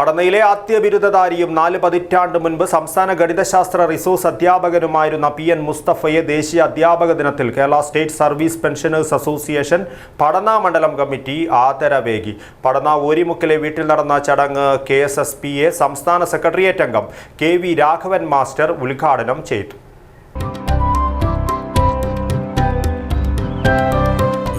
പടനയിലെ ആദ്യ ബിരുദധാരിയും നാല് പതിറ്റാണ്ട് മുൻപ് സംസ്ഥാന ഗണിതശാസ്ത്ര റിസോഴ്സ് അധ്യാപകനുമായിരുന്ന പി എൻ മുസ്തഫയെ ദേശീയ അധ്യാപക ദിനത്തിൽ Kerala state service pensioners association Padanna മണ്ഡലം കമ്മിറ്റി ആദരവേകി. പഠന ഓരിമുക്കിലെ വീട്ടിൽ നടന്ന ചടങ്ങ് K S S P A സംസ്ഥാന സെക്രട്ടേറിയറ്റ് അംഗം കെ വി രാഘവൻ മാസ്റ്റർ ഉദ്ഘാടനം ചെയ്തു.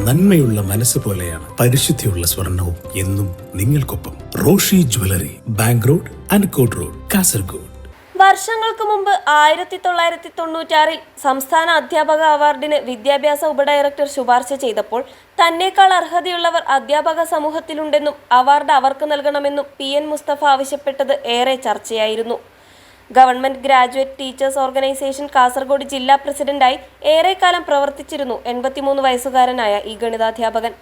നന്മയുള്ള മനസ്സ് പോലെയാണ് പരിശുദ്ധിയുള്ള സ്വർണവും എന്നും നിങ്ങൾക്കൊപ്പം. Roshi jewellery bank road Ankot road Kasaragod. വർഷങ്ങൾക്ക് മുമ്പ് ആയിരത്തി തൊള്ളായിരത്തി തൊണ്ണൂറ്റാറിൽ സംസ്ഥാന അധ്യാപക അവാർഡിന് വിദ്യാഭ്യാസ ഉപഡയറക്ടർ ശുപാർശ ചെയ്തപ്പോൾ തന്നേക്കാൾ അർഹതയുള്ളവർ അധ്യാപക സമൂഹത്തിലുണ്ടെന്നും അവാർഡ് അവർക്ക് നൽകണമെന്നും പി എൻ മുസ്തഫ ആവശ്യപ്പെട്ടത് ഏറെ ചർച്ചയായിരുന്നു. Government graduate teachers organisation Kasaragod ജില്ലാ പ്രസിഡന്റായി ഏറെക്കാലം പ്രവർത്തിച്ചിരുന്നു എൺപത്തിമൂന്ന് വയസ്സുകാരനായ ഈ ഗണിതാധ്യാപകൻ.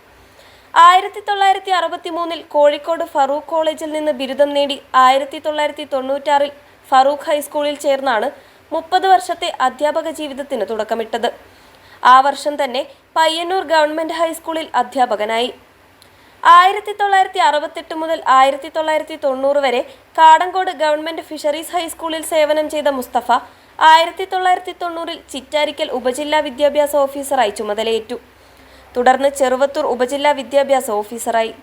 ആയിരത്തി തൊള്ളായിരത്തി അറുപത്തി മൂന്നിൽ കോഴിക്കോട് ഫറൂഖ് കോളേജിൽ നിന്ന് ബിരുദം നേടി ആയിരത്തി തൊള്ളായിരത്തി തൊണ്ണൂറ്റാറിൽ ഫറൂഖ് ഹൈസ്കൂളിൽ ചേർന്നാണ് മുപ്പത് വർഷത്തെ അധ്യാപക ജീവിതത്തിന് തുടക്കമിട്ടത്. ആ വർഷം തന്നെ പയ്യന്നൂർ ഗവൺമെന്റ് ഹൈസ്കൂളിൽ അധ്യാപകനായി. ആയിരത്തി തൊള്ളായിരത്തി അറുപത്തെട്ട് മുതൽ ആയിരത്തി തൊള്ളായിരത്തി തൊണ്ണൂറ് വരെ കാടങ്കോട് ഗവൺമെന്റ് ഫിഷറീസ് ഹൈസ്കൂളിൽ സേവനം ചെയ്ത മുസ്തഫ ആയിരത്തി തൊള്ളായിരത്തി തൊണ്ണൂറിൽ ചിറ്റാരിക്കൽ ഉപജില്ലാ വിദ്യാഭ്യാസ ഓഫീസറായി ചുമതലയേറ്റു. തുടർന്ന് ചെറുവത്തൂർ ഉപജില്ലാ വിദ്യാഭ്യാസ ഓഫീസറായി.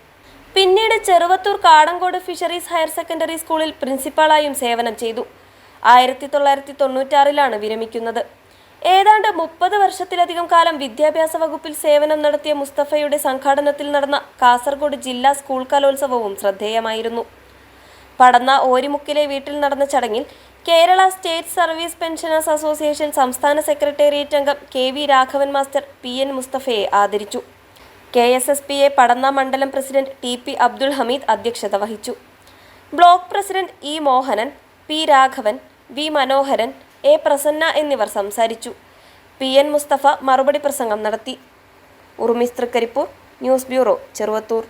പിന്നീട് Cheruvathur Kadankode fisheries higher secondary സ്കൂളിൽ പ്രിൻസിപ്പാളായും സേവനം ചെയ്തു. ആയിരത്തി തൊള്ളായിരത്തി തൊണ്ണൂറ്റാറിലാണ് വിരമിക്കുന്നത്. ഏതാണ്ട് മുപ്പത് വർഷത്തിലധികം കാലം വിദ്യാഭ്യാസ വകുപ്പിൽ സേവനം നടത്തിയ മുസ്തഫയുടെ സംഘാടനത്തിൽ നടന്ന കാസർഗോഡ് ജില്ലാ സ്കൂൾ കലോത്സവവും ശ്രദ്ധേയമായിരുന്നു. പടന്ന ഓരിമുക്കിലെ വീട്ടിൽ നടന്ന ചടങ്ങിൽ Kerala state service pensioners association സംസ്ഥാന സെക്രട്ടേറിയറ്റ് അംഗം K V Raghavan master P N മുസ്തഫയെ ആദരിച്ചു. K S S P A Padanna മണ്ഡലം president T P Abdul Hameed അധ്യക്ഷത വഹിച്ചു. Block president E Mohanan P Raghavan V Manoharan A Prasanna എന്നിവർ സംസാരിച്ചു. P N Mustafa മറുപടി പ്രസംഗം നടത്തി. Urumis Thrikaripur news bureau Cheruvathur.